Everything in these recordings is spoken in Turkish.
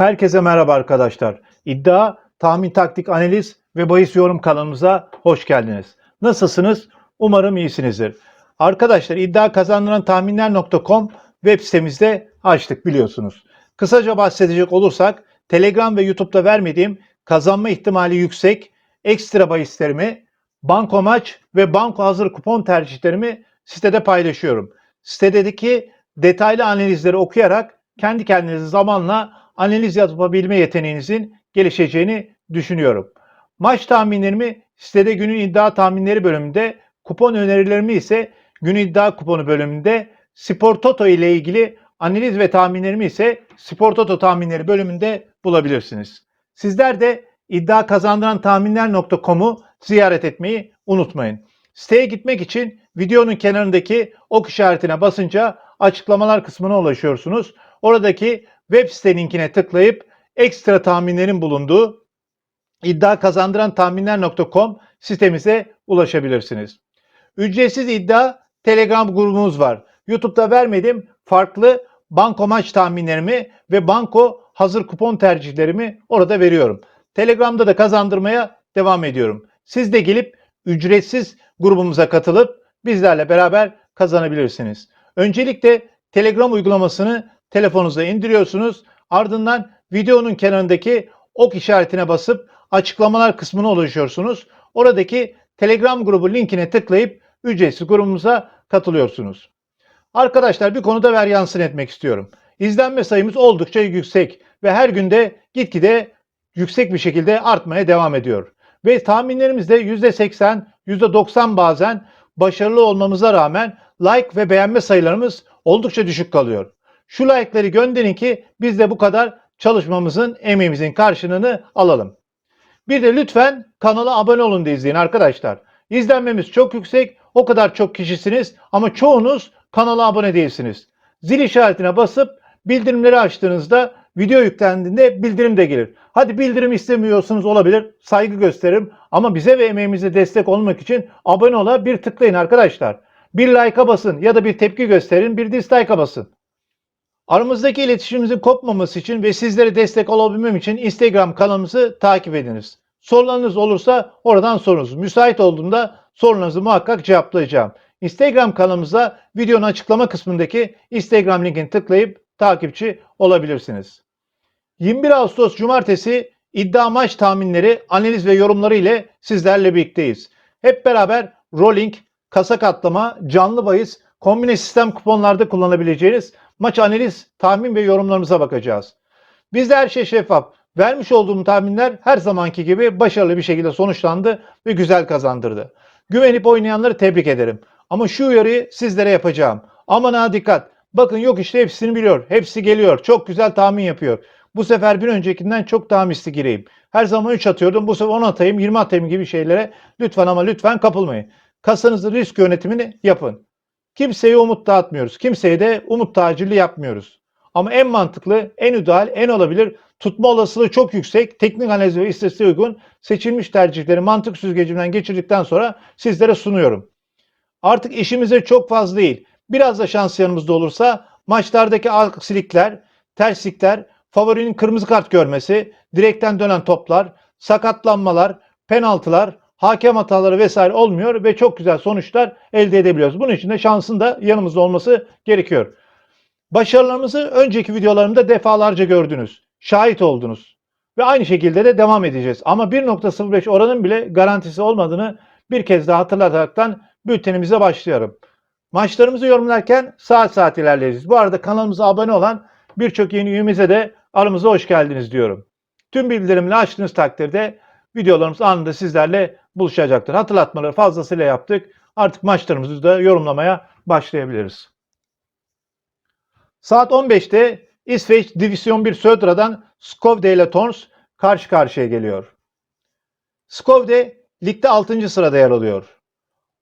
Herkese merhaba arkadaşlar. İddia, tahmin, taktik, analiz ve bahis yorum kanalımıza hoş geldiniz. Nasılsınız? Umarım iyisinizdir. Arkadaşlar iddia kazandıran tahminler.com web sitemizde açtık biliyorsunuz. Kısaca bahsedecek olursak Telegram ve YouTube'da vermediğim kazanma ihtimali yüksek ekstra bahislerimi, banko maç ve banko hazır kupon tercihlerimi sitede paylaşıyorum. Sitedeki detaylı analizleri okuyarak kendi kendinize zamanla analiz yapabilme yeteneğinizin gelişeceğini düşünüyorum. Maç tahminlerimi sitede günün iddia tahminleri bölümünde, kupon önerilerimi ise günün iddia kuponu bölümünde, Spor Toto ile ilgili analiz ve tahminlerimi ise Spor Toto tahminleri bölümünde bulabilirsiniz. Sizler de iddia kazandıran tahminler.com'u ziyaret etmeyi unutmayın. Siteye gitmek için videonun kenarındaki ok işaretine basınca açıklamalar kısmına ulaşıyorsunuz. Oradaki web site linkine tıklayıp ekstra tahminlerin bulunduğu iddia kazandıran tahminler.com sitemize ulaşabilirsiniz. Ücretsiz iddia Telegram grubumuz var. YouTube'da vermedim farklı banko maç tahminlerimi ve banko hazır kupon tercihlerimi orada veriyorum. Telegram'da da kazandırmaya devam ediyorum. Siz de gelip ücretsiz grubumuza katılıp bizlerle beraber kazanabilirsiniz. Öncelikle Telegram uygulamasını telefonunuza indiriyorsunuz. Ardından videonun kenarındaki ok işaretine basıp açıklamalar kısmına ulaşıyorsunuz. Oradaki Telegram grubu linkine tıklayıp ücretsiz grubumuza katılıyorsunuz. Arkadaşlar bir konuda ver yansın etmek istiyorum. İzlenme sayımız oldukça yüksek ve her günde gitgide yüksek bir şekilde artmaya devam ediyor. Ve tahminlerimiz de %80, %90 bazen başarılı olmamıza rağmen like ve beğenme sayılarımız oldukça düşük kalıyor. Şu like'ları gönderin ki biz de bu kadar çalışmamızın, emeğimizin karşılığını alalım. Bir de lütfen kanala abone olun da izleyin arkadaşlar. İzlenmemiz çok yüksek, o kadar çok kişisiniz ama çoğunuz kanala abone değilsiniz. Zil işaretine basıp bildirimleri açtığınızda video yüklendiğinde bildirim de gelir. Hadi bildirim istemiyorsunuz olabilir, saygı gösteririm ama bize ve emeğimize destek olmak için abone ola bir tıklayın arkadaşlar. Bir like'a basın ya da bir tepki gösterin, bir dislike'a basın. Aramızdaki iletişimimizin kopmaması için ve sizlere destek olabilmem için Instagram kanalımızı takip ediniz. Sorularınız olursa oradan sorunuz. Müsait olduğumda sorularınızı muhakkak cevaplayacağım. Instagram kanalımıza videonun açıklama kısmındaki Instagram linkini tıklayıp takipçi olabilirsiniz. 21 Ağustos Cumartesi iddia maç tahminleri, analiz ve yorumları ile sizlerle birlikteyiz. Hep beraber rolling, kasa katlama, canlı bahis, kombine sistem kuponlarda kullanabileceğiniz maç analiz, tahmin ve yorumlarımıza bakacağız. Bizde her şey şeffaf. Vermiş olduğum tahminler her zamanki gibi başarılı bir şekilde sonuçlandı ve güzel kazandırdı. Güvenip oynayanları tebrik ederim. Ama şu uyarıyı sizlere yapacağım. Aman ha dikkat. Bakın yok işte hepsini biliyor. Hepsi geliyor. Çok güzel tahmin yapıyor. Bu sefer bir öncekinden çok daha misli gireyim. Her zaman 3 atıyordum. Bu sefer 10 atayım, 20 atayım gibi şeylere lütfen ama lütfen kapılmayın. Kasanızın risk yönetimini yapın. Kimseye umut dağıtmıyoruz. Kimseye de umut tacirli yapmıyoruz. Ama en mantıklı, en ideal, en olabilir, tutma olasılığı çok yüksek, teknik analiz ve istatistiğe uygun seçilmiş tercihleri mantık süzgecimden geçirdikten sonra sizlere sunuyorum. Artık işimize çok fazla değil. Biraz da şans yanımızda olursa maçlardaki aksilikler, terslikler, favorinin kırmızı kart görmesi, direkten dönen toplar, sakatlanmalar, penaltılar, hakem hataları vesaire olmuyor ve çok güzel sonuçlar elde edebiliyoruz. Bunun için de şansın da yanımızda olması gerekiyor. Başarılarımızı önceki videolarımda defalarca gördünüz. Şahit oldunuz. Ve aynı şekilde de devam edeceğiz. Ama 1.05 oranın bile garantisi olmadığını bir kez daha hatırlataraktan bültenimize başlıyorum. Maçlarımızı yorumlarken saat saat ilerleyeceğiz. Bu arada kanalımıza abone olan birçok yeni üyemize de aramıza hoş geldiniz diyorum. Tüm bildirimleri açtığınız takdirde videolarımız anında sizlerle buluşacaktır. Hatırlatmaları fazlasıyla yaptık. Artık maçlarımızı da yorumlamaya başlayabiliriz. Saat 15'te İsveç Divisyon 1 Södra'dan Skovde ile Torns karşı karşıya geliyor. Skovde ligde 6. sırada yer alıyor.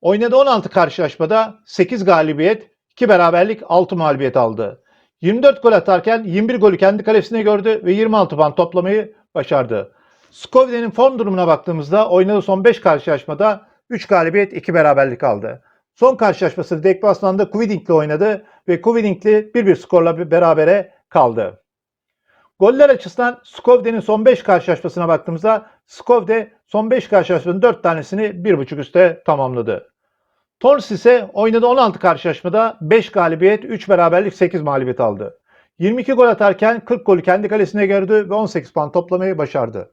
Oynadığı 16 karşılaşmada 8 galibiyet, 2 beraberlik, 6 mağlubiyet aldı. 24 gol atarken 21 golü kendi kalesine gördü ve 26 puan toplamayı başardı. Skovde'nin form durumuna baktığımızda oynadığı son 5 karşılaşmada 3 galibiyet, 2 beraberlik aldı. Son karşılaşmasını deplasmanda Kviding'le oynadı ve Kviding'li 1-1 skorla berabere kaldı. Goller açısından Skovde'nin son 5 karşılaşmasına baktığımızda Skovde son 5 karşılaşmanın 4 tanesini 1.5 üste tamamladı. Tons ise oynadığı 16 karşılaşmada 5 galibiyet, 3 beraberlik, 8 mağlubiyet aldı. 22 gol atarken 40 golü kendi kalesine gördü ve 18 puan toplamayı başardı.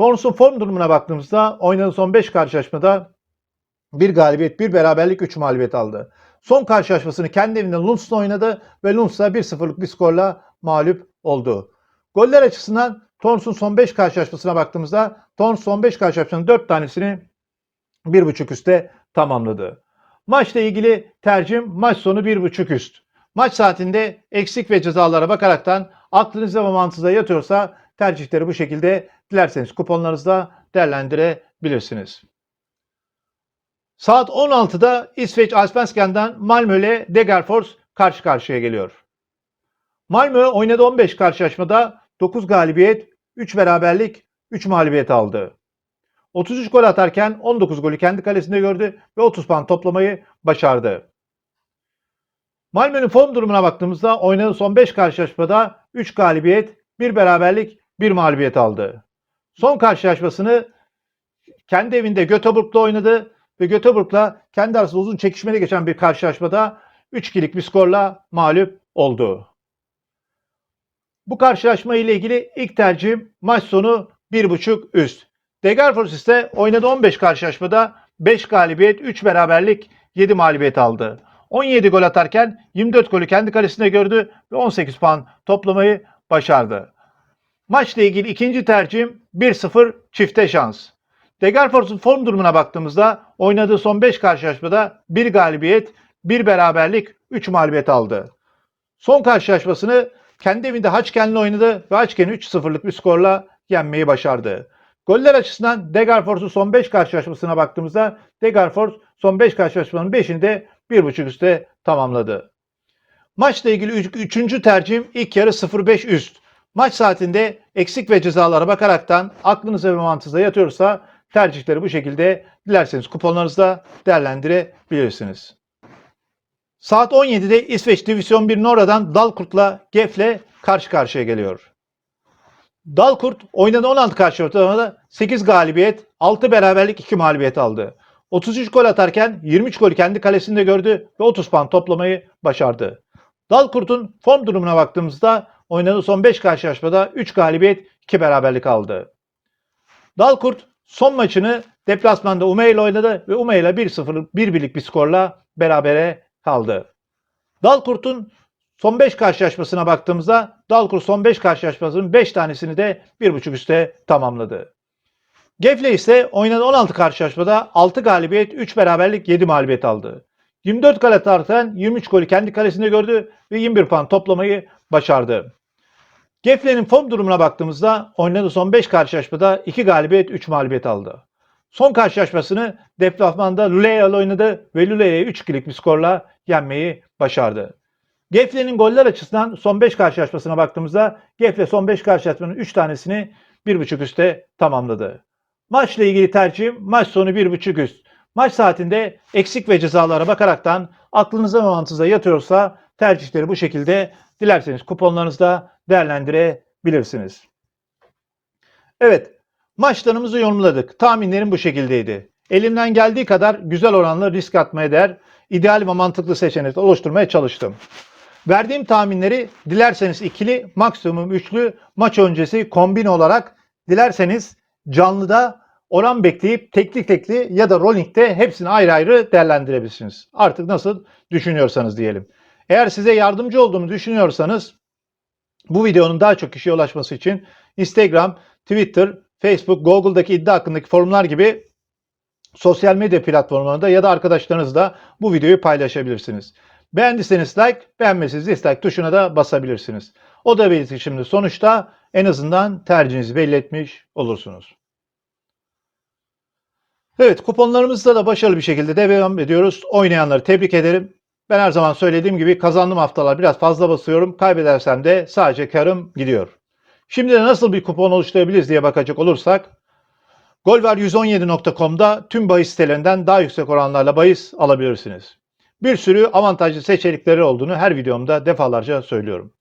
Torns'un form durumuna baktığımızda oynadığı son 5 karşılaşmada 1 galibiyet, 1 beraberlik, 3 mağlubiyet aldı. Son karşılaşmasını kendi evinde Lunds'la oynadı ve Lunds'a 1-0'lık bir skorla mağlup oldu. Goller açısından Torns'un son 5 karşılaşmasına baktığımızda Torns son 5 karşılaşmasının 4 tanesini 1.5 üste tamamladı. Maçla ilgili tercihim maç sonu 1.5 üst. Maç saatinde eksik ve cezalara bakaraktan aklınıza ve mantığınıza yatıyorsa tercihleri bu şekilde dilerseniz kuponlarınızda değerlendirebilirsiniz. Saat 16'da İsveç Allsvenskan'dan Malmö ile Degerfors karşı karşıya geliyor. Malmö oynadığı 15 karşılaşmada 9 galibiyet, 3 beraberlik, 3 mağlubiyet aldı. 33 gol atarken 19 golü kendi kalesinde gördü ve 30 puan toplamayı başardı. Malmö'nün form durumuna baktığımızda oynadığı son 5 karşılaşmada 3 galibiyet, 1 beraberlik, 1 mağlubiyet aldı. Son karşılaşmasını kendi evinde Göteborg'la oynadı ve Göteborg'la kendi arasında uzun çekişmeli geçen bir karşılaşmada 3-2'lik bir skorla mağlup oldu. Bu karşılaşma ile ilgili ilk tercihim maç sonu 1.5 üst. Degerfors ise oynadığı 15 karşılaşmada 5 galibiyet, 3 beraberlik, 7 mağlubiyet aldı. 17 gol atarken 24 golü kendi kalesinde gördü ve 18 puan toplamayı başardı. Maçla ilgili ikinci tercihim 1-0 çifte şans. Degerfors'un form durumuna baktığımızda oynadığı son 5 karşılaşmada 1 galibiyet, 1 beraberlik, 3 mağlubiyet aldı. Son karşılaşmasını kendi evinde Haçken'le oynadı ve Haçken'i 3-0'lık bir skorla yenmeyi başardı. Goller açısından Degerfors'un son 5 karşılaşmasına baktığımızda Degerfors son 5 karşılaşmanın 5'inde 1.5 üste tamamladı. Maçla ilgili 3. tercihim ilk yarı 0-5 üst. Maç saatinde eksik ve cezalara bakaraktan aklınıza ve mantığınıza yatıyorsa tercihleri bu şekilde dilerseniz kuponlarınızda değerlendirebilirsiniz. Saat 17'de İsveç Divizyon 1 Nora'dan Dalkurt'la Gefle karşı karşıya geliyor. Dalkurt oynadığı 16 karşılaşmada 8 galibiyet, 6 beraberlik, 2 mağlubiyet aldı. 33 gol atarken 23 golü kendi kalesinde gördü ve 30 puan toplamayı başardı. Dalkurt'un form durumuna baktığımızda oynadığı son 5 karşılaşmada 3 galibiyet, 2 beraberlik aldı. Dalkurt son maçını deplasmanda Ume ile oynadı ve Ume ile 1-0 1 birlik bir skorla berabere kaldı. Dalkurt'un son 5 karşılaşmasına baktığımızda Dalkurt son 5 karşılaşmasının 5 tanesini de 1.5 üste tamamladı. Gefle ise oynadığı 16 karşılaşmada 6 galibiyet, 3 beraberlik, 7 mağlubiyet aldı. 24 gol atarken 23 golü kendi kalesinde gördü ve 21 puan toplamayı başardı. Gefle'nin form durumuna baktığımızda oynadığı son 5 karşılaşmada 2 galibiyet, 3 mağlubiyet aldı. Son karşılaşmasını deplasmanda Luleå ile oynadı ve Luleå'ya 3-2'lik bir skorla yenmeyi başardı. Gefle'nin goller açısından son 5 karşılaşmasına baktığımızda Gefle son 5 karşılaşmanın 3 tanesini 1.5 üste tamamladı. Maçla ilgili tercihim maç sonu 1.5 üst. Maç saatinde eksik ve cezalara bakaraktan aklınıza ve mantığınıza yatıyorsa tercihleri bu şekilde dilerseniz kuponlarınızda değerlendirebilirsiniz. Evet, maçlarımızı yorumladık. Tahminlerim bu şekildeydi. Elimden geldiği kadar güzel oranlı risk atmaya değer, ideal ve mantıklı seçenekler oluşturmaya çalıştım. Verdiğim tahminleri dilerseniz ikili, maksimum üçlü maç öncesi kombin olarak dilerseniz canlıda oran bekleyip tekli tekli ya da rolling'de hepsini ayrı ayrı değerlendirebilirsiniz. Artık nasıl düşünüyorsanız diyelim. Eğer size yardımcı olduğumu düşünüyorsanız bu videonun daha çok kişiye ulaşması için Instagram, Twitter, Facebook, Google'daki iddia hakkındaki forumlar gibi sosyal medya platformlarında ya da arkadaşlarınızla bu videoyu paylaşabilirsiniz. Beğendiyseniz like, beğenmezseniz dislike tuşuna da basabilirsiniz. O da belirti şimdi sonuçta en azından tercihinizi belli etmiş olursunuz. Evet kuponlarımızda da başarılı bir şekilde devam ediyoruz. Oynayanları tebrik ederim. Ben her zaman söylediğim gibi kazandığım haftalar biraz fazla basıyorum. Kaybedersem de sadece karım gidiyor. Şimdi de nasıl bir kupon oluşturabiliriz diye bakacak olursak golvar117.com'da tüm bahis sitelerinden daha yüksek oranlarla bahis alabilirsiniz. Bir sürü avantajlı seçenekleri olduğunu her videomda defalarca söylüyorum.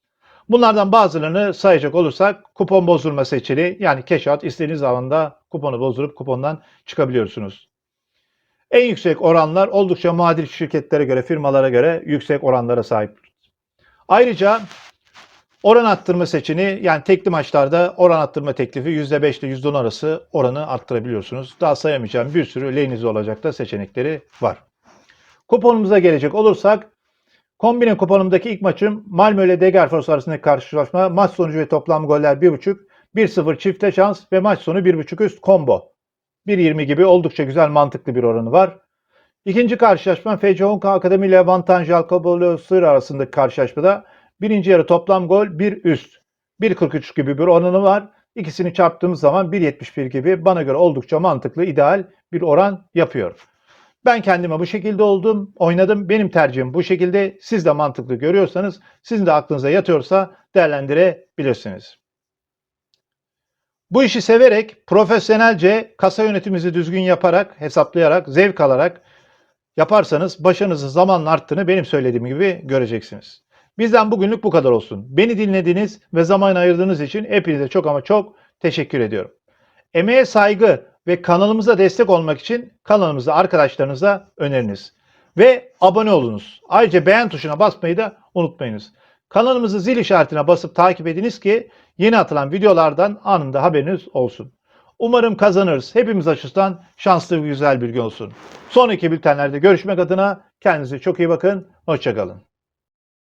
Bunlardan bazılarını sayacak olursak kupon bozulma seçili yani cash out istediğiniz alanda kuponu bozdurup kupondan çıkabiliyorsunuz. En yüksek oranlar oldukça muadil şirketlere göre, firmalara göre yüksek oranlara sahip. Ayrıca oran arttırma seçeneği yani tekli maçlarda oran arttırma teklifi %5 ile %10 arası oranı arttırabiliyorsunuz. Daha sayamayacağım bir sürü lehinize olacak da seçenekleri var. Kuponumuza gelecek olursak kombine kuponumdaki ilk maçım Malmö ile Degerfors arasındaki karşılaşma. Maç sonucu ve toplam goller 1.5, 1-0 çifte şans ve maç sonu 1.5 üst combo. 1.20 gibi oldukça güzel mantıklı bir oranı var. İkinci karşılaşma FC Honka Akademi ile Vantan Jalkobolo Sır arasındaki karşılaşmada birinci yarı toplam gol 1 üst. 1.43 gibi bir oranı var. İkisini çarptığımız zaman 1.71 gibi bana göre oldukça mantıklı, ideal bir oran yapıyor. Ben kendime bu şekilde oldum, oynadım. Benim tercihim bu şekilde. Siz de mantıklı görüyorsanız, sizin de aklınıza yatıyorsa değerlendirebilirsiniz. Bu işi severek, profesyonelce, kasa yönetimimizi düzgün yaparak, hesaplayarak, zevk alarak yaparsanız başarınızın zamanla arttığını benim söylediğim gibi göreceksiniz. Bizden bugünlük bu kadar olsun. Beni dinlediğiniz ve zaman ayırdığınız için hepinize çok ama çok teşekkür ediyorum. Emeğe saygı ve kanalımıza destek olmak için kanalımızı arkadaşlarınıza öneriniz. Ve abone olunuz. Ayrıca beğen tuşuna basmayı da unutmayınız. Kanalımızı zil işaretine basıp takip ediniz ki yeni atılan videolardan anında haberiniz olsun. Umarım kazanırız. Hepimiz açısından şanslı ve güzel bir gün olsun. Sonraki bültenlerde görüşmek adına kendinize çok iyi bakın. Hoşçakalın.